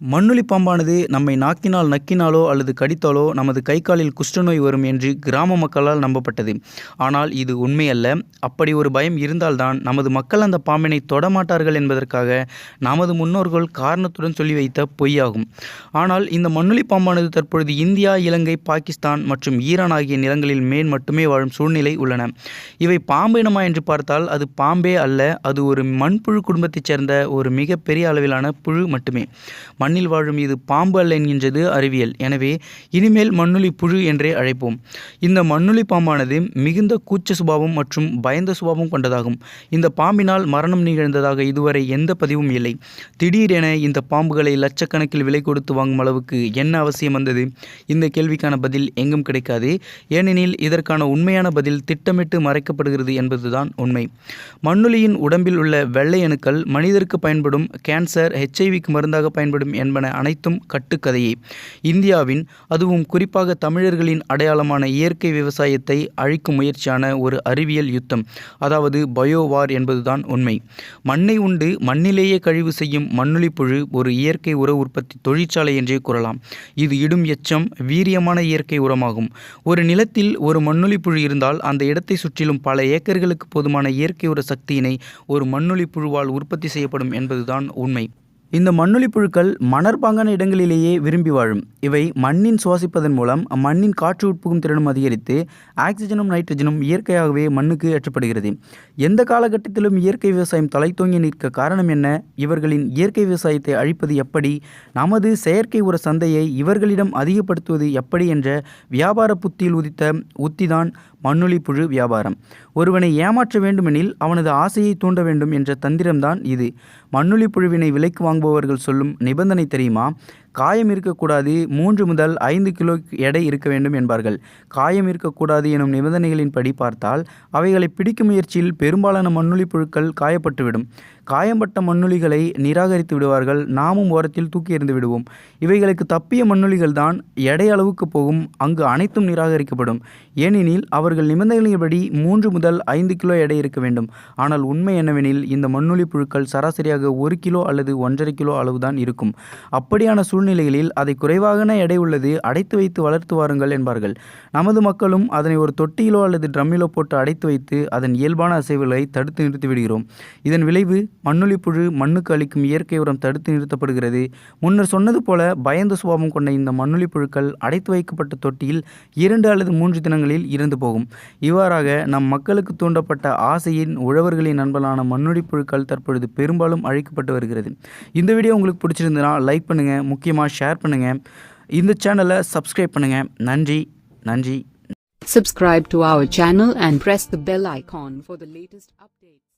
மண்ணுளி பாம்பானது நம்மை நாக்கினால் நக்கினாலோ அல்லது கடித்தாலோ நமது கை காலில் குஷ்டநோய் வரும் என்று கிராம மக்களால் நம்பப்பட்டது. ஆனால் இது உண்மையல்ல. அப்படி ஒரு பயம் இருந்தால்தான் நமது மக்கள் அந்த பாம்பினை தொடமாட்டார்கள் என்பதற்காக நமது முன்னோர்கள் காரணத்துடன் சொல்லி வைத்த பொய்யாகும். ஆனால் இந்த மண்ணுளி பாம்பானது தற்பொழுது இந்தியா இலங்கை பாகிஸ்தான் மற்றும் ஈரான் ஆகிய நிலங்களில் மேன் மட்டுமே வாழும் சூழ்நிலை உள்ளன. இவை பாம்பு இனமா என்று பார்த்தால் அது பாம்பே அல்ல. அது ஒரு மண்புழு குடும்பத்தைச் சேர்ந்த ஒரு மிகப்பெரிய அளவிலான புழு மட்டுமே. மண்ணில் வாழும் இது பாம்பு அல்ல என்கின்றது அறிவியல். எனவே இனிமேல் மண்ணுளி புழு என்றே அழைப்போம். இந்த மண்ணுளி பாம்பானது மிகுந்த கூச்ச சுபாவம் மற்றும் பயந்த சுபாவம் கொண்டதாகும். இந்த பாம்பினால் மரணம் நிகழ்ந்ததாக இதுவரை எந்த பதிவும் இல்லை. திடீரென இந்த பாம்புகளை லட்சக்கணக்கில் விலை கொடுத்து வாங்கும் அளவுக்கு என்ன அவசியம் வந்தது? இந்த கேள்விக்கான பதில் எங்கும் கிடைக்காது. ஏனெனில் இதற்கான உண்மையான பதில் திட்டமிட்டு மறைக்கப்படுகிறது என்பதுதான் உண்மை. மண்ணுளியின் உடம்பில் உள்ள வெள்ளை அணுக்கள் மனிதருக்கு பயன்படும் கேன்சர் ஹெச்ஐவிக்கு மருந்தாக பயன்படும் என்பன அனைத்தும் கட்டுக்கதையே. இந்தியாவின் அதுவும் குறிப்பாக தமிழர்களின் அடையாளமான இயற்கை விவசாயத்தை அழிக்கும் முயற்சியான ஒரு அறிவியல் யுத்தம். அதாவது பயோவார் என்பதுதான் உண்மை. மண்ணை உண்டு மண்ணிலேயே கழிவு செய்யும் மண்ணுளி ஒரு இயற்கை உர உற்பத்தி தொழிற்சாலை என்றே கூறலாம். இது இடும் எச்சம் வீரியமான இயற்கை உரமாகும். ஒரு நிலத்தில் ஒரு மண்ணுளிப்புழு இருந்தால் அந்த இடத்தை சுற்றிலும் பல ஏக்கர்களுக்கு போதுமான இயற்கை உர சக்தியினை ஒரு மண்ணுளிப்புழுவால் உற்பத்தி செய்யப்படும் என்பதுதான் உண்மை. இந்த மண்ணுளி புழுக்கள் மணற்பாங்கான இடங்களிலேயே விரும்பி வாழும். இவை மண்ணின் சுவாசிப்பதன் மூலம் மண்ணின் காற்று உட்புகும் திறனும் அதிகரித்து ஆக்சிஜனும் நைட்ரஜனும் இயற்கையாகவே மண்ணுக்கு ஏற்றப்படுகிறது. எந்த காலகட்டத்திலும் இயற்கை விவசாயம் தலைத்தோங்கி நிற்க காரணம் என்ன? இவர்களின் இயற்கை விவசாயத்தை அழிப்பது எப்படி? நமது செயற்கை உர சந்தையை இவர்களிடம் அதிகப்படுத்துவது எப்படி என்ற வியாபார புத்தியில் உதித்த உத்திதான் மண்ணுளி புழு வியாபாரம். ஒருவனை ஏமாற்ற வேண்டுமெனில் அவனது ஆசையை தூண்ட வேண்டும் என்ற தந்திரம்தான் இது. மண்ணுளி புழுவினை விலைக்கு வாங்குபவர்கள் சொல்லும் நிபந்தனை தெரியுமா? காயம் இருக்கக்கூடாது. மூன்று முதல் ஐந்து கிலோ எடை இருக்க வேண்டும் என்பார்கள். காயம் இருக்கக்கூடாது எனும் நிபந்தனைகளின்படி பார்த்தால் அவைகளை பிடிக்கும் முயற்சியில் பெரும்பாலான மண்ணுளி புழுக்கள் காயப்பட்டுவிடும். காயம்பட்ட மண்ணுளிகளை நிராகரித்து விடுவார்கள். நாமும் ஓரத்தில் தூக்கி எறிந்து விடுவோம். இவைகளுக்கு தப்பிய மண்ணுளிகள் தான் எடை அளவுக்கு போகும். அங்கு அனைத்தும் நிராகரிக்கப்படும். ஏனெனில் அவர்கள் நிபந்தனைகளின்படி மூன்று முதல் ஐந்து கிலோ எடை இருக்க வேண்டும். ஆனால் உண்மை என்னவெனில் இந்த மண்ணுளி புழுக்கள் சராசரியாக ஒரு கிலோ அல்லது ஒன்றரை கிலோ அளவுதான் இருக்கும். அப்படியான சூழ் சூழ்நிலைகளில் அதை குறைவான எடை உள்ளது அடைத்து வைத்து வளர்த்து வாருங்கள் என்பார்கள். நமது மக்களும் அதனை ஒரு தொட்டியிலோ அல்லது ட்ரம்மிலோ போட்டு அடைத்து வைத்து அதன் இயல்பான அசைவுகளை தடுத்து நிறுத்தி விடுகிறோம். இதன் விளைவு மண்ணுளி மண்ணுக்கு அளிக்கும் இயற்கை உரம் தடுத்து நிறுத்தப்படுகிறது. முன்னர் சொன்னது போல பயந்த சுபாவம் கொண்ட இந்த மண்ணுளி புழுக்கள் அடைத்து வைக்கப்பட்ட தொட்டியில் இரண்டு அல்லது மூன்று தினங்களில் இறந்து போகும். இவ்வாறாக நம் மக்களுக்கு தூண்டப்பட்ட ஆசையின் உழவர்களின் நண்பனான மண்ணுளி புழுக்கள் தற்பொழுது பெரும்பாலும் அழிக்கப்பட்டு வருகிறது. இந்த வீடியோ உங்களுக்கு பிடிச்சிருந்தனா லைக் பண்ணுங்கள் முக்கியமாக ஷேர் பண்ணுங்கள் இந்த சேனலை சப்ஸ்கிரைப் பண்ணுங்கள் நன்றி நன்றி Subscribe to our channel and press the bell icon for the latest updates.